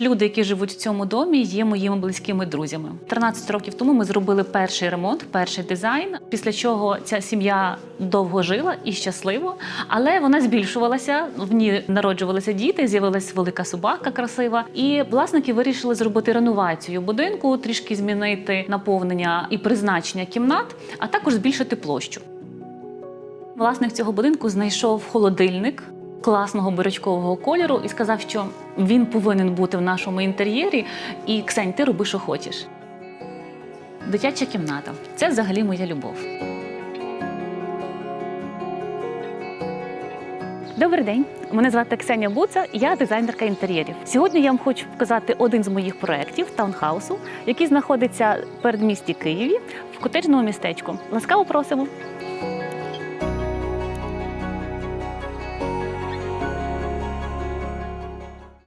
Люди, які живуть в цьому домі, є моїми близькими друзями. 13 років тому ми зробили перший ремонт, перший дизайн. Після чого ця сім'я довго жила і щасливо, але вона збільшувалася. В ній народжувалися діти, з'явилася велика собака красива. І власники вирішили зробити реновацію будинку, трішки змінити наповнення і призначення кімнат, а також збільшити площу. Власник цього будинку знайшов холодильник класного бурячкового кольору і сказав, що він повинен бути в нашому інтер'єрі. І Ксень, ти роби, що хочеш. Дитяча кімната це взагалі моя любов. Добрий день, мене звати Ксенія Буца, я дизайнерка інтер'єрів. Сьогодні я вам хочу показати один з моїх проєктів таунхаусу, який знаходиться в передмісті Києві в котеджному містечку. Ласкаво просимо.